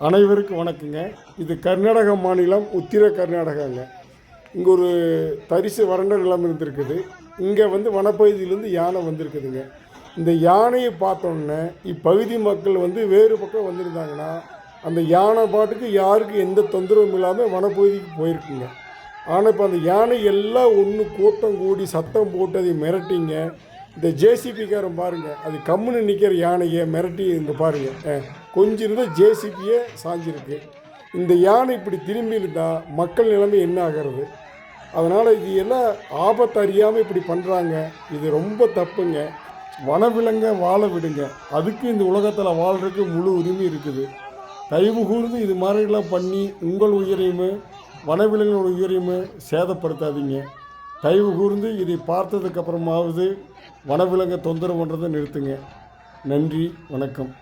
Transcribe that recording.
அனைவருக்கும் வணக்கங்க. இது கர்நாடக மாநிலம் உத்திர கர்நாடகாங்க. இங்கே ஒரு தரிசு வறண்ட நிலம் இருந்திருக்குது. இங்கே வந்து வனப்பகுதியிலேருந்து யானை வந்திருக்குதுங்க. இந்த யானையை பார்த்தோன்னே இப்பகுதி மக்கள் வந்து வேறு பக்கம் வந்திருந்தாங்கன்னா அந்த யானை பாட்டுக்கு யாருக்கும் எந்த தொந்தரவும் இல்லாமல் வனப்பகுதிக்கு போயிருக்குங்க. ஆனால் இப்போ அந்த யானை எல்லாம் ஒன்று கூட்டம் கூடி சத்தம் போட்டு அதை மிரட்டிங்க. இந்த ஜேசிபிக்காரன் பாருங்க அது கம்முன்னு நிற்கிற யானையை மிரட்டி இங்கே பாருங்கள் ஆ கொஞ்சம் இருந்தால் ஜேசிபியே சாஞ்சிருக்கு. இந்த யானை இப்படி திரும்பி இருந்தால் மக்கள் நிலைமை என்ன ஆகிறது? அதனால் இது எல்லாம் ஆபத்து அறியாமல் இப்படி பண்ணுறாங்க இது ரொம்ப தப்புங்க. வனவிலங்க வாழ விடுங்க. அதுக்கு இந்த உலகத்தில் வாழ்கிறதுக்கு முழு உரிமை இருக்குது. தயவு கூர்ந்து இது மாதிரிலாம் பண்ணி உங்கள் உயிரையும் வனவிலங்குகளோட உயிரையும் சேதப்படுத்தாதீங்க. தயவு கூர்ந்து இதை பார்த்ததுக்கப்புறமாவது வனவிலங்கை தொந்தரவு பண்ணுறதை நிறுத்துங்க. நன்றி வணக்கம்.